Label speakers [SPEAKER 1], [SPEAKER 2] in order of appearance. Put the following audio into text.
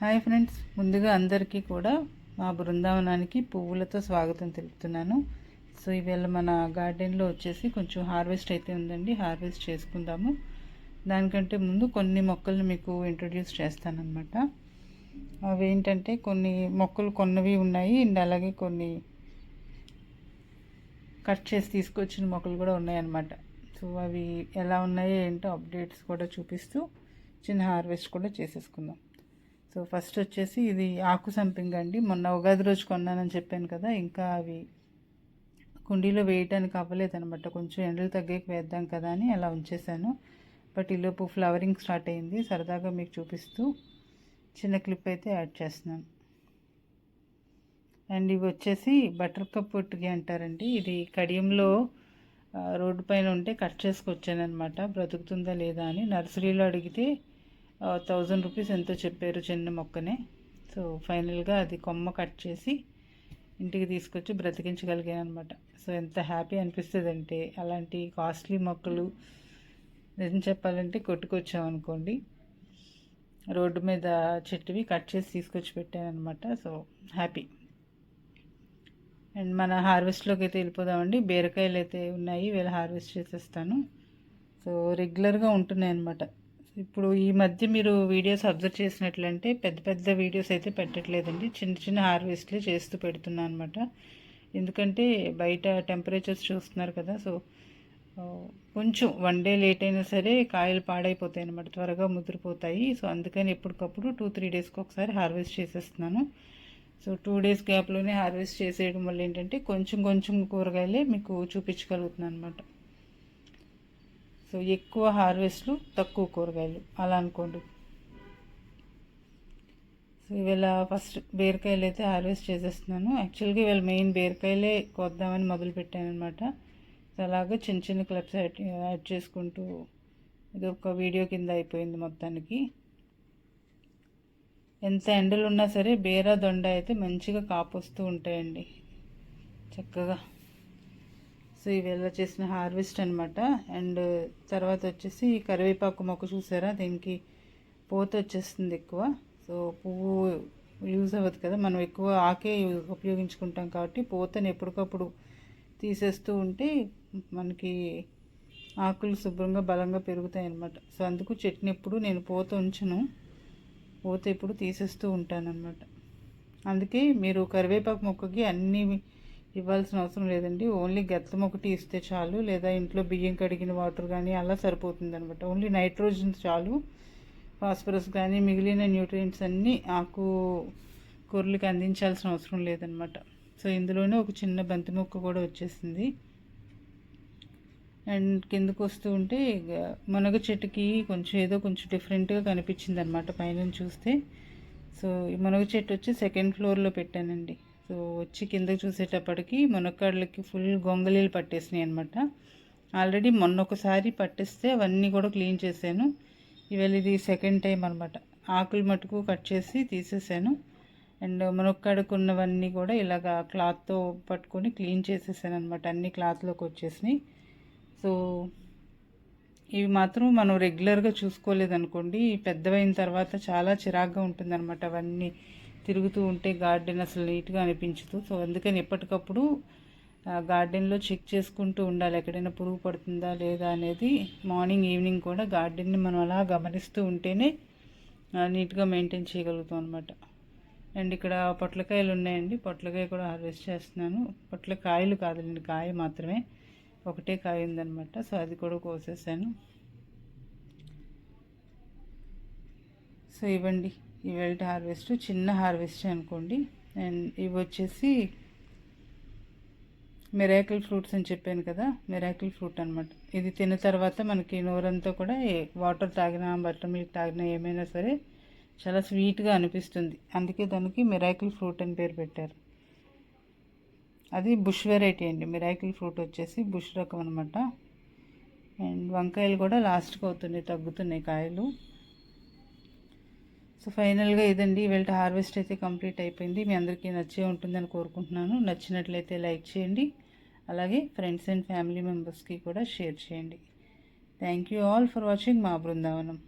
[SPEAKER 1] Hi friends ముందుగా అందరికీ కూడా మా బృందావనానికి పువ్వులతో స్వాగతం తెలుపుతున్నాను. సో ఇవాళ మన గార్డెన్లో వచ్చేసి కొంచెం హార్వెస్ట్ అయితే ఉందండి హార్వెస్ట్ చేసుకుందాము. దానికంటే ముందు కొన్ని మొక్కలను మీకు ఇంట్రొడ్యూస్ చేస్తానన్నమాట. అవి ఏంటంటే కొన్ని మొక్కలు కొన్నవి ఉన్నాయి అండ్ అలాగే కొన్ని కట్ చేసి తీసుకొచ్చిన మొక్కలు కూడా ఉన్నాయన్నమాట. సో అవి ఎలా ఉన్నాయో ఏంటో అప్డేట్స్ కూడా చూపిస్తూ చిన్న హార్వెస్ట్ కూడా చేసేసుకుందాం. సో ఫస్ట్ వచ్చేసి ఇది ఆకు సంపింగ్ అండి. మొన్న ఉగాది రోజు కొన్నానని చెప్పాను కదా ఇంకా అవి కుండీలో వేయటానికి అవ్వలేదనమాట కొంచెం ఎండలు తగ్గేకి వేద్దాం కదా అని అలా ఉంచేసాను బట్ ఈలోపు ఫ్లవరింగ్ స్టార్ట్ అయింది. సరదాగా మీకు చూపిస్తూ చిన్న క్లిప్ అయితే యాడ్ చేస్తున్నాను. అండ్ ఇవి వచ్చేసి బటర్ కప్ పొట్టుకి అంటారండి. ఇది కడియంలో రోడ్డు పైన ఉంటే కట్ చేసుకొచ్చానమాట బ్రతుకుతుందా లేదా అని నర్సరీలో అడిగితే థౌజండ్ రూపీస్ ఎంతో చెప్పారు చిన్న మొక్కనే. సో ఫైనల్గా అది కొమ్మ కట్ చేసి ఇంటికి తీసుకొచ్చి బ్రతికించగలిగాను అనమాట సో ఎంత హ్యాపీ అనిపిస్తుంది అంటే అలాంటి కాస్ట్లీ మొక్కలు నిజం చెప్పాలంటే కొట్టుకొచ్చామనుకోండి రోడ్డు మీద చెట్టువి కట్ చేసి తీసుకొచ్చి పెట్టాను అనమాట సో హ్యాపీ అండ్ మన హార్వెస్ట్లోకి అయితే వెళ్ళిపోదామండి. బీరకాయలు అయితే ఉన్నాయి వీళ్ళు హార్వెస్ట్ చేసేస్తాను. సో రెగ్యులర్గా ఉంటున్నాయి అనమాట ఇప్పుడు ఈ మధ్య మీరు వీడియోస్ అబ్జర్వ్ చేసినట్లంటే పెద్ద పెద్ద వీడియోస్ అయితే పెట్టట్లేదండి. చిన్న చిన్న హార్వెస్ట్లే చేస్తూ పెడుతున్నాను అనమాట ఎందుకంటే బయట టెంపరేచర్స్ చూస్తున్నారు కదా సో కొంచెం వన్ డే లేట్ అయినా సరే కాయలు పాడైపోతాయి అనమాట త్వరగా ముదిరిపోతాయి. సో అందుకని ఎప్పటికప్పుడు టూ త్రీ డేస్కి ఒకసారి హార్వెస్ట్ చేసేస్తున్నాను. సో టూ డేస్ గ్యాప్లోనే హార్వెస్ట్ చేసేయడం వల్ల ఏంటంటే కొంచెం కొంచెం కూరగాయలే మీకు చూపించగలుగుతున్నాను అనమాట సో ఎక్కువ హార్వెస్ట్లు తక్కువ కూరగాయలు. అలా అనుకోండి. సో ఇవాళ ఫస్ట్ బీరకాయలు అయితే హార్వెస్ట్ చేసేస్తున్నాను. యాక్చువల్గా ఇవాళ మెయిన్ బీరకాయలే కొద్దామని మొదలు పెట్టాను అనమాట సో అలాగే చిన్న చిన్న క్లబ్స్ యాడ్ యాడ్ చేసుకుంటూ ఇది ఒక వీడియో కింద అయిపోయింది మొత్తానికి. ఎంత ఎండలు ఉన్నా సరే బీర దొండ అయితే మంచిగా కాపొస్తూ ఉంటాయండి. చక్కగా. సో ఇవి ఎలా చేసిన హార్వెస్ట్ అనమాట అండ్ తర్వాత వచ్చేసి కరివేపాకు మొక్క చూసారా? దీనికి పోత వచ్చేస్తుంది ఎక్కువ. సో పువ్వు యూజ్ అవ్వదు కదా. మనం ఎక్కువ ఆకే ఉపయోగించుకుంటాం కాబట్టి పోతను ఎప్పటికప్పుడు తీసేస్తూ ఉంటే మనకి ఆకులు శుభ్రంగా బలంగా పెరుగుతాయి అన్నమాట. సో అందుకు చట్నీ ఎప్పుడు నేను పోత ఉంచను. పోత ఎప్పుడు తీసేస్తూ ఉంటాను అనమాట అందుకే మీరు కరివేపాకు మొక్కకి అన్ని ఇవ్వాల్సిన అవసరం లేదండి. ఓన్లీ గత్తం ఒకటి ఇస్తే చాలు. లేదా ఇంట్లో బియ్యం కడిగిన వాటర్ కానీ అలా సరిపోతుంది అనమాట ఓన్లీ నైట్రోజన్ చాలు. ఫాస్ఫరస్ కానీ మిగిలిన న్యూట్రియంట్స్ అన్నీ ఆకు కూరలకి అందించాల్సిన అవసరం లేదనమాట. సో ఇందులోనే ఒక చిన్న బంతి మొక్క కూడా వచ్చేసింది. అండ్ కిందకు వస్తూ ఉంటే మునగ చెట్టుకి కొంచెం ఏదో కొంచెం డిఫరెంట్గా కనిపించింది అనమాట పైన చూస్తే. సో ఈ మునగ చెట్టు వచ్చి సెకండ్ ఫ్లోర్లో పెట్టానండి. సో వచ్చి కిందకి చూసేటప్పటికి మునక్కాడలకి ఫుల్ గొంగలీలు పట్టేసినాయి అనమాట ఆల్రెడీ మొన్న ఒకసారి పట్టిస్తే అవన్నీ కూడా క్లీన్ చేశాను. ఇవాళ ఇది సెకండ్ టైం అనమాట ఆకులు మటుకు కట్ చేసి తీసేసాను. అండ్ మునక్కాడుకున్నవన్నీ కూడా ఇలాగ క్లాత్తో పట్టుకొని క్లీన్ చేసేసాను అనమాట అన్ని క్లాత్లోకి వచ్చేసినాయి. సో ఇవి మాత్రం మనం రెగ్యులర్గా చూసుకోలేదనుకోండి పెద్దవైన తర్వాత చాలా చిరాగ్గా ఉంటుందన్నమాట అవన్నీ. తిరుగుతూ ఉంటే గార్డెన్ అసలు నీట్గా అనిపించదు. సో అందుకని ఎప్పటికప్పుడు గార్డెన్లో చెక్ చేసుకుంటూ ఉండాలి. ఎక్కడైనా పురుగు పడుతుందా లేదా అనేది మార్నింగ్ ఈవినింగ్ కూడా గార్డెన్ని మనం అలా గమనిస్తూ ఉంటేనే నీట్గా మెయింటైన్ చేయగలుగుతాం అనమాట అండ్ ఇక్కడ పొట్లకాయలు ఉన్నాయండి. పొట్లకాయ కూడా హార్వెస్ట్ చేస్తున్నాను. పొట్లకాయలు కాదులేండి కాయ మాత్రమే. ఒకటే కాయ ఉందనమాట సో అది కూడా కోసేసాను. సో ఇవ్వండి. ఇవాళ హార్వెస్ట్ చిన్న హార్వెస్ట్ అనుకోండి. అండ్ ఇవి వచ్చేసి మిరాకిల్ ఫ్రూట్స్ అని చెప్పాను కదా మిరాకిల్ ఫ్రూట్ అనమాట ఇది తిన్న తర్వాత మనకి నోరంతా కూడా వాటర్ తాగినా బటర్ మిల్క్ తాగినా ఏమైనా సరే చాలా స్వీట్గా అనిపిస్తుంది. అందుకే దానికి మిరాకిల్ ఫ్రూట్ అని పేరు పెట్టారు. అది బుష్ వెరైటీ అండి. మిరాకిల్ ఫ్రూట్ వచ్చేసి బుష్ రకం అనమాట అండ్ వంకాయలు కూడా లాస్ట్కి అవుతున్నాయి తగ్గుతున్నాయి కాయలు. సో ఫైనల్గా ఇదండి. ఇవాళ హార్వెస్ట్ అయితే కంప్లీట్ అయిపోయింది. మీ అందరికీ నచ్చే ఉంటుందని కోరుకుంటున్నాను. నచ్చినట్లయితే లైక్ చేయండి. అలాగే ఫ్రెండ్స్ అండ్ ఫ్యామిలీ మెంబర్స్కి కూడా షేర్ చేయండి. Thank you all for watching మా బృందావనం.